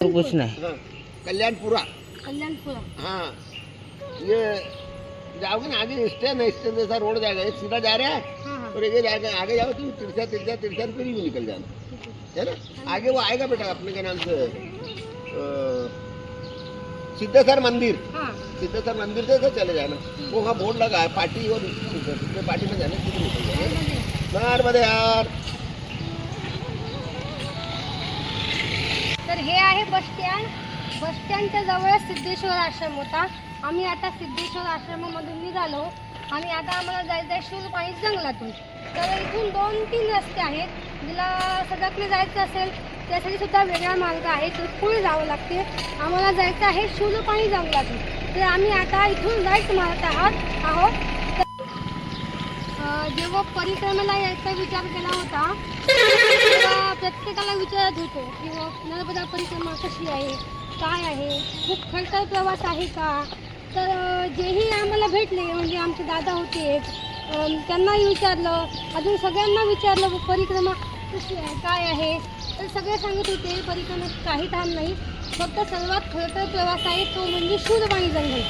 कुछ नहीं हाँ, कल्याणपुरा। कल्याणपुरा। हाँ। ये जाओगे ना आगे स्टैंड है स्टैंड जैसा रोड जाएगा। ये सीधा जा रहा है हाँ हाँ। और ये जाएगा आगे जाओ तो तिरछा तिरछा तिरछा फिर ही निकल जाना। है ना? आगे वो आएगा बेटा अपने के नाम से। सिद्धेश्वर मंदिर। हाँ। सिद्धेश्वर मंदिर से चले जाना। वो वहाँ बोर्ड लगा है पार्टी और पार्टी में जाना जाना नर्मदे यार। तर हे आहे बसस्टँड बसस्टँडच्या बस स्टँडच्या जवळच सिद्धेश्वर आश्रम होता. आम्ही आता सिद्धेश्वर आश्रमामधून निघालो. आणि आता आम्हाला जायचं आहे शूरपाणी जंगलातून. तर इथून दोन तीन रस्ते आहेत. जिला सगळ्यातले जायचं असेल त्यासाठी सुद्धा वेगळा मार्ग आहे. तर पुढे जावं लागते. आम्हाला जायचं आहे शूरपाणी जंगलातून. तर आम्ही आता इथून राईट मारत आहात आहोत. जेव्हा परिक्रमेला यायचा विचार केला होता प्रत्येकाला विचारत होतो की बुवा नर्मदा परिक्रमा कशी आहे? काय आहे? खूप खडतर प्रवास आहे का? तर जेही आम्हाला भेटले म्हणजे आमचे दादा होते त्यांनाही विचारलं. अजून सगळ्यांना विचारलं परिक्रमा कशी आहे? काय आहे? तर सगळे सांगत होते परिक्रमा काही ताण नाही. फक्त सर्वात खडतर प्रवास आहे तो म्हणजे शूरबाणी जंगल.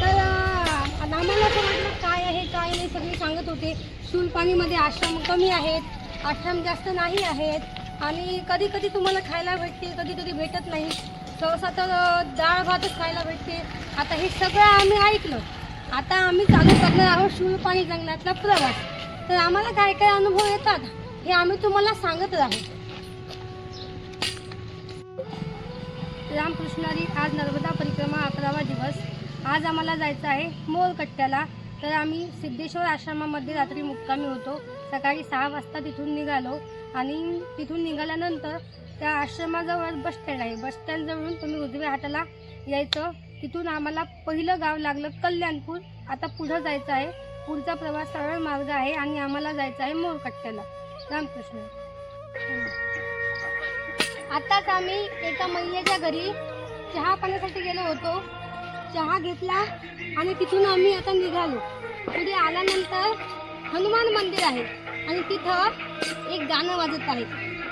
तर आता आम्हाला असं वाटलं काय आहे काय नाही? सगळे सांगत होते. शूलपाणीमध्ये आश्रम कमी आहेत. आश्रम जास्त नाही आहेत. आणि कधी कधी तुम्हाला खायला भेटते कधी कधी भेटत नाही. सहसा तर डाळ भातच खायला भेटते. आता हे सगळं आम्ही ऐकलं. आता आम्ही चालू करणार आहोत शूलपाणी जंगलातला प्रवास. तर आम्हाला काय काय अनुभव येतात हे आम्ही तुम्हाला सांगत राहू. रामकृष्णारी आज नर्मदा परिक्रमा अकरावा दिवस. आज आम्हाला जायचं आहे मोरकट्ट्याला तर आम्ही सिद्धेश्वर आश्रमामध्ये रात्री मुक्कामी होतो. सकाळी सहा वाजता तिथून निघालो. आणि तिथून निघाल्यानंतर त्या आश्रमाजवळ बस स्टँड आहे. बस स्टँडजवळून तुम्ही उजव्या हाताला यायचं. तिथून आम्हाला पहिलं गाव लागलं कल्याणपूर. आता पुढं जायचं आहे. पुढचा प्रवास सरळ मार्ग आहे आणि आम्हाला जायचं आहे मोरकट्ट्याला. रामकृष्ण. आत्ताच आम्ही एका महिलेच्या घरी चहा पाण्यासाठी गेलो होतो. चहा घेतला आणि तिथून आम्ही आता निघालो. पुढे आल्यानंतर हनुमान मंदिर आहे. आणि तिथं एक गाणं वाजत आहे.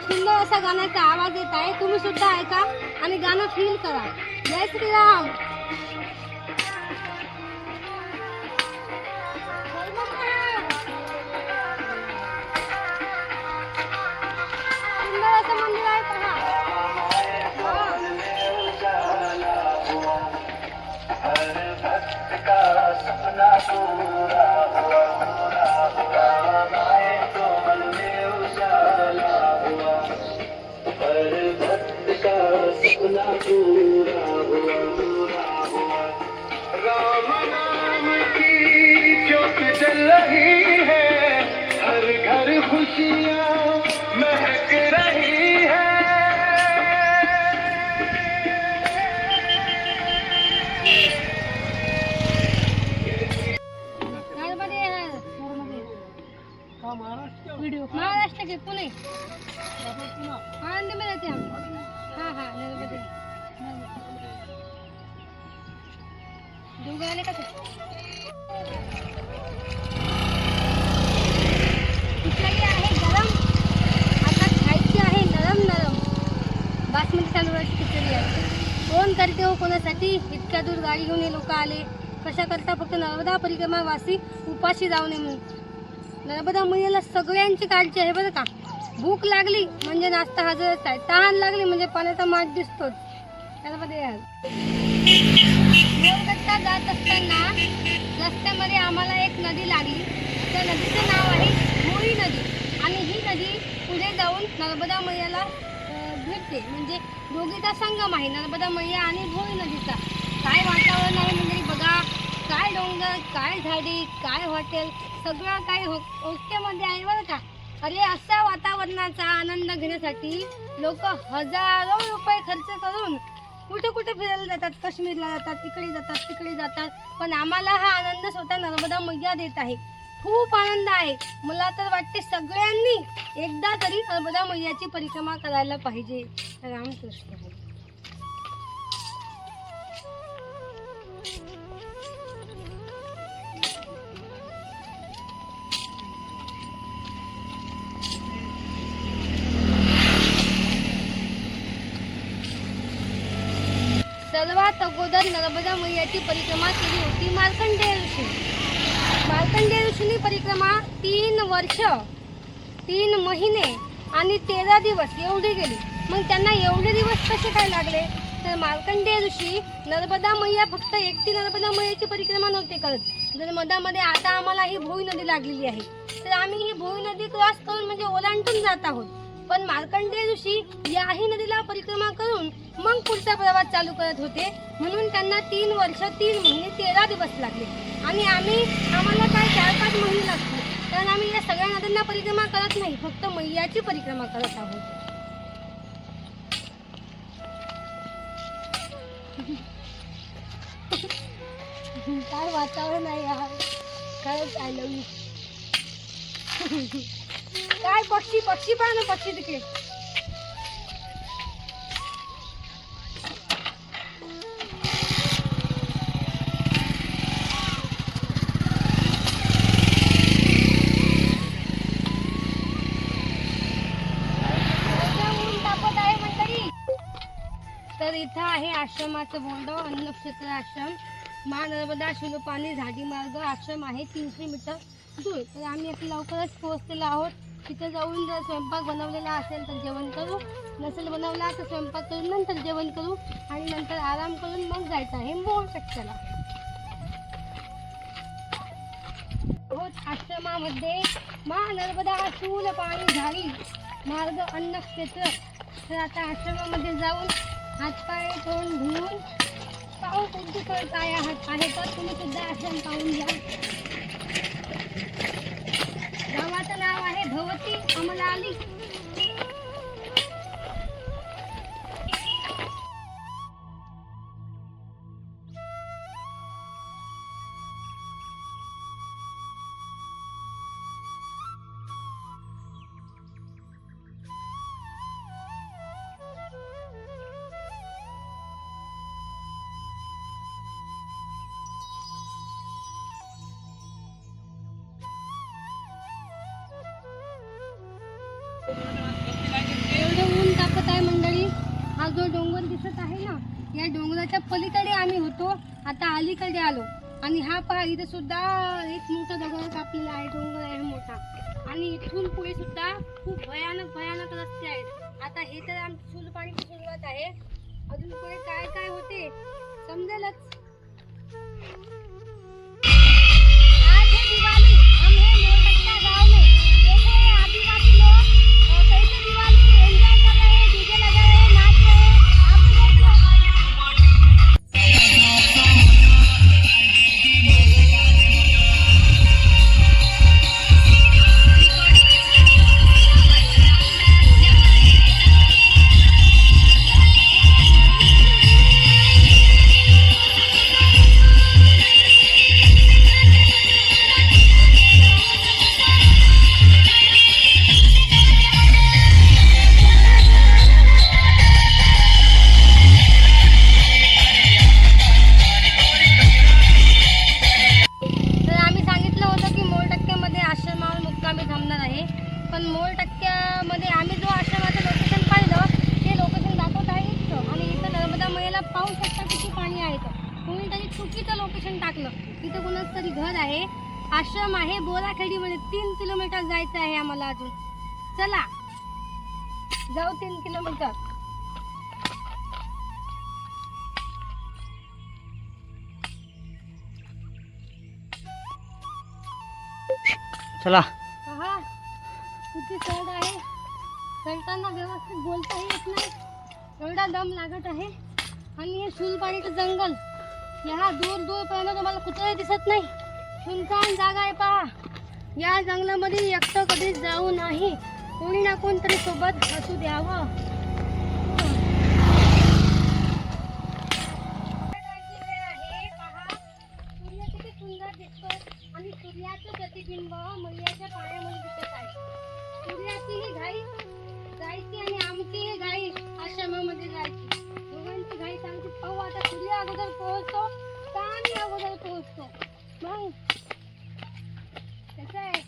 सुंदर असा गाण्याचा आवाज येत आहे. तुम्ही सुद्धा ऐका आणि गाणं फील करा. जय श्रीराम. सुंदर असं की जल रही है हर घर खुशियाँ महक रही है महाराष्ट्र के पुणे आनंद में रहते हम हाँ हाँ कोण करते हो कोणासाठी? इतक्या दूर गाडी घेऊन हे लोक आले. कशा करता? फक्त नर्मदा परिक्रमा वासी उपाशी जाऊ नये म्हणून. नर्मदा मैयाला सगळ्यांची काळजी आहे बरं का? भूक लागली म्हणजे नाश्ता हजरच आहे. तहान लागली म्हणजे पाण्याचा माठ दिसतोच. नर्मदे देवदत्ता जात असताना रस्त्यामध्ये आम्हाला एक नदी लागली. त्या नदीचं नाव आहे मुळी नदी. आणि ही नदी पुढे जाऊन नर्मदा मैयाला भेटते. म्हणजे दोघीचा संगम आहे नर्मदा मैया आणि भोई नदीचा. काय वातावरण आहे म्हणजे बघा. काय डोंगर काय झाडी काय हॉटेल सगळं काय हो ओक्यामध्ये आहे बरं का. अरे अशा वातावरणाचा आनंद घेण्यासाठी लोक हजारो रुपये खर्च करून कुठे कुठे फिरायला जातात काश्मीरला जातात इकडे जातात तिकडे जातात. पण आम्हाला हा आनंद स्वतः नर्मदा मैया देत आहे. खूप आनंद आहे. मला तर वाटते सगळ्यांनी एकदा तरी नर्मदा मैयाची परिक्रमा करायला पाहिजे. रामकृष्ण हरी. नर्मदा मैयाची परिक्रमा केली होती मार्कंडेय ऋषी. मार्कंडेय ऋषीने परिक्रमा तीन वर्ष तीन महिने आणि तेरा दिवस एवढे गेली. मग त्यांना एवढे दिवस कसे काय लागले? तर मार्कंडेय ऋषी नर्मदा मैया फक्त एकटी नर्मदा मैयाची परिक्रमा नव्हते करत. नर्मदामध्ये आता आम्हाला ही भोई नदी लागलेली आहे. तर आम्ही ही भोई नदी क्रॉस करून म्हणजे ओलांडून जात आहोत. पण मार्कंडेय ऋषी याही नदीला परिक्रमा करून पुढचा प्रवास चालू करत होते. म्हणून त्यांना तीन वर्ष तीन महिने तेरा दिवस लागले. आणि आम्ही आम्हाला काय चार पाच महिने लागतो कारण आम्ही या सगळ्या नद्यांना परिक्रमा करत नाही फक्त मैयाची परिक्रमा करत आहोत. काय वातावरण आहे यार? खरंच आय लव्ह यू काय पक्षी पक्षी पहा ना पक्षी तिकडे. तर इथं आहे आश्रमाचं बोर्ड अन्नक्षेत्र आश्रम. मा नर्मदा शुलपाणी झाडी मार्ग आश्रम आहे तीनशे मीटर दूर. तर आम्ही आता लवकरच पोहोचलेलो आहोत. तिथे जाऊन जर स्वयंपाक बनवलेला असेल तर जेवण करू. नसेल बनवला तर स्वयंपाक करून नंतर जेवण करू. आणि नंतर आराम करून मग जायचं आहे मोर कच्च्याला. रोज आश्रमामध्ये मा नर्मदा शूल पाणी झाडी मार्ग अन्न क्षेत्र तर आता आश्रमामध्ये जाऊन हातपाय तोंड धुवून पाहू कोणती सोय काय हात आहे तर तुम्ही सुद्धा आश्रम पाहून घ्या. गावाचं नाव आहे भवती अमलाली एवढं ऊन तापत आहे मंडळी. हा जो डोंगर दिसत आहे ना या डोंगराच्या पलीकडे आम्ही होतो. आता अलीकडे आलो. आणि हा पहा इथे सुद्धा एक मोठा दगड कापलेला आहे. डोंगर आहे मोठा. आणि इथून पुढे सुद्धा खूप भयानक भयानक रस्ते आहेत. आता हे तर आमची सुलपाणीची सुरुवात आहे. अजून पुढे काय काय होते? समजेलच. आज हे दिवाळी चला. जाऊ तीन किलोमीटर. चला. पहा किती चढ आहे. चढताना व्यवस्थित बोलता येत नाही. एवढा दम लागत आहे. आणि हे सुलपाणीचं जंगल या दूर दूरपर्यंत तुम्हाला कुठे दिसत नाही. सुनसान जागा आहे पहा. या जंगलामध्ये एकटं कधीच जाऊ नाही. कोणी ना कोणतरी सोबत असू द्यावं. सूर्य किती सुंदर दिसतो आणि सूर्याचं प्रतिबिंब मैयाच्या पाण्यामध्ये दिसत आहे. सूर्याची ही घाई जायची आणि आमची ही घाई आश्रमामध्ये जायची दोघांची घाई सांगते पाहू आता सूर्य अगोदर पोहोचतो का आम्ही अगोदर पोहोचतो मग कसं आहे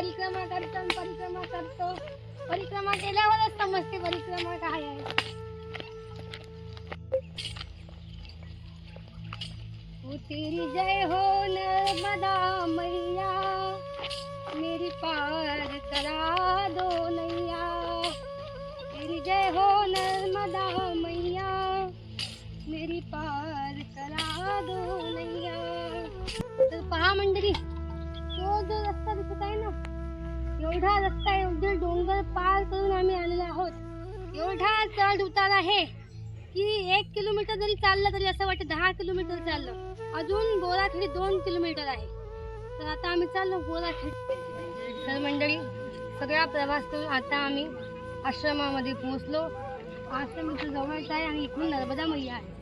परिक्रमा करतो आणि परिक्रमा करतो. परिक्रमा केल्यावरच समजते परिक्रमा काय आहे? तेरी जय हो नर्मदा मैया. मेरी पार करा दो नैया. तेरी जय हो नर्मदा मैया. मेरी पार करा दो नैया. तो पहा मंडली दिसत आहे ना एवढा रस्ता एवढे डोंगर पार करून आम्ही आलेलो आहोत. एवढा चढ उतार आहे की एक किलोमीटर जरी चाललं तरी असं वाटतं दहा किलोमीटर चाललं. अजून बोराखेडी दोन किलोमीटर आहे. तर आता आम्ही चाललो बोराखेडी तर मंडळी सगळा प्रवास करून आता आम्ही आश्रमामध्ये पोहोचलो. आश्रम इथं जवळच आहे आणि इकडून नर्मदा मैया आहे.